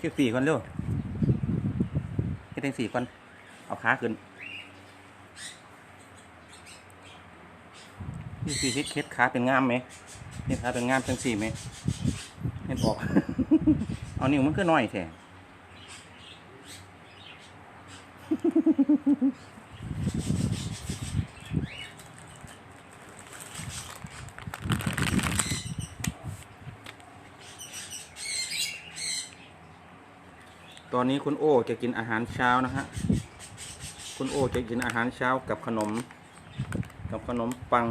คิดสี่คนเร็วคิดทั้งสี่คนเอาขาขึ้นนี่สี่คิดคิดขาเป็นงามไหมเฮ็ดขาเป็นงามทั้งสี่ไหมเห็นออก เอานิ้วมันก็น้อยแท้ ตอนนี้คุณโอจะกินอาหารเช้านะฮะ คุณโอจะกินอาหารเช้ากับขนม กับขนมปัง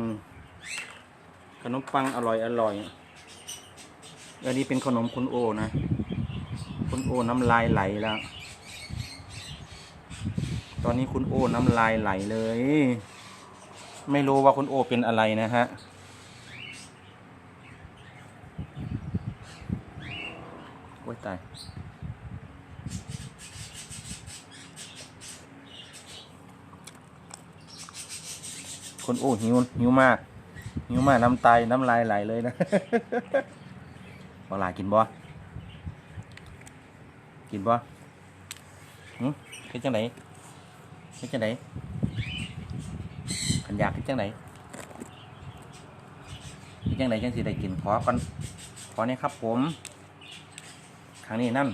ขนมปังอร่อยอร่อย อันนี้เป็นขนมคุณโอนะ คุณโอน้ำลายไหลแล้ว ตอนนี้คุณโอน้ำลายไหลเลย ไม่รู้ว่าคุณโอเป็นอะไรนะฮะโอ้ยตาย คนโอ้หิวหิวมากหิวมากน้ำตายน้ำลายไหลเลยนะบอลากินบ่กินบ่หึเฮ็ดจังไดเฮ็ดจังไดขันอยากเฮ็ดจังไดเฮ็ดจังไดจังสิได้กินขอก่อนขอเนี่ยครับผมครั้งนี้นั่น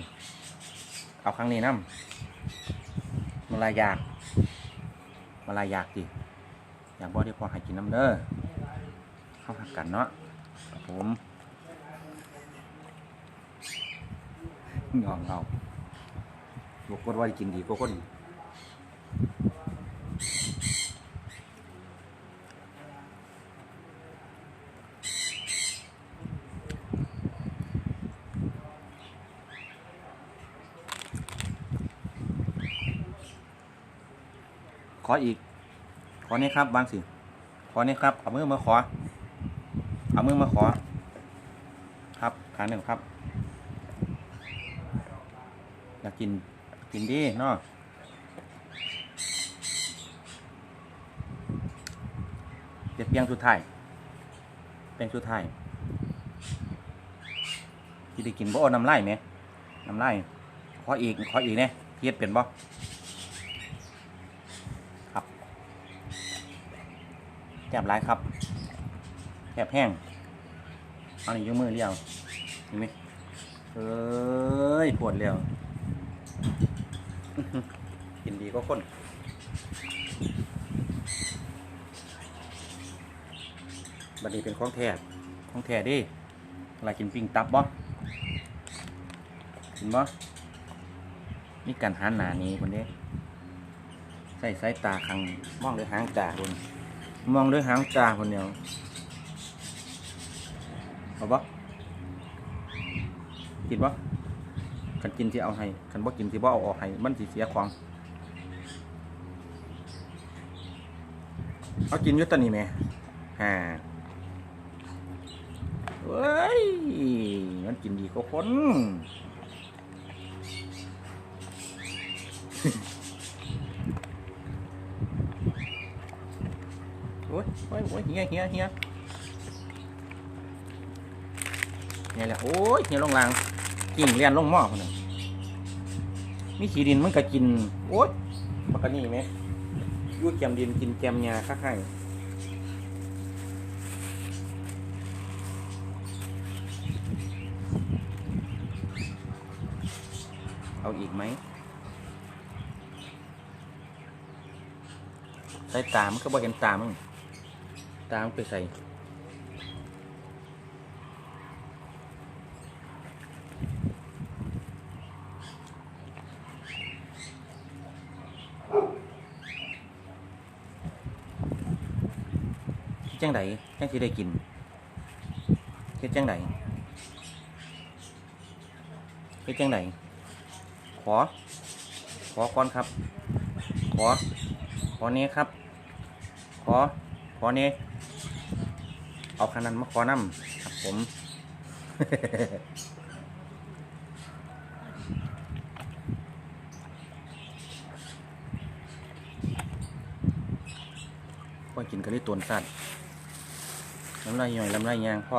เอาครั้งนี้นั่นมาลายอยากมาลายอยากดิ อยากบอกที่พอให้กินน้ำเด้อเข้าหักกันเนาะครับผมงองเอาบอกว่าว่ากินดีก็คนขออีก ขอนี่ครับวางสิขอนี่ครับเอามือมาขอ เอามือมาขอ ครับขาหนึ่งครับ อยากกินกินดีเนาะเดี๋ยวเพียงสุดท้ายเพียงสุดท้ายที่ได้กินบ่อน้ำไล่ไหมน้ำไล่ขออีกขออีกเนี่ยเทียบเป็นบ่ แค บหลายครับแคบแห้งเอาหนึ่งยกมือเรียวเห็นไหมเอ้ยปวดเรียวกินดีก็ข้นบัดนี้เป็นของแท้ของแท้ดิอะไรกินปิ้งตับบ่กินบ่นี่การหันหนานี้คนนี้ใส่สายตาขังมองด้วยหางตาคน มองด้วยหางตาคนเดียวเอาปะกินปะขันกินที่เอาให้ขันบ่กินที่บ่เอาออกให้มันสิเสียความเอากินยุตตนนี้ไหมฮ่าเฮ้ย มันกินดีกว่าคน โอ้ย โอ้ยโอ้ยเฮียเฮียเฮียนี่แหละโอ้ยเฮียลงลางกิ่งเลียนลงหม้อคนนึงมีขีดินมันก็กิน โอ้ยมักนี่ไหมยุ่แกมดินกินแกมยาค่าให้เอาอีกไหมใส่ตามก็บ่เห็นตามึง ตามไปใส่เฮ็ดจังไดจังสิได้กินเฮ็ดจังไดเฮ็ดจังไดขอ ขอก่อนครับ ขอ ขอเนี้ครับ ขอ ขอเนี้เอาขนาดมาขอน้ำครับผมพ่อกินกะลิตวนสัตว์น้ำลายย่อยน้ำลายยางพ่อ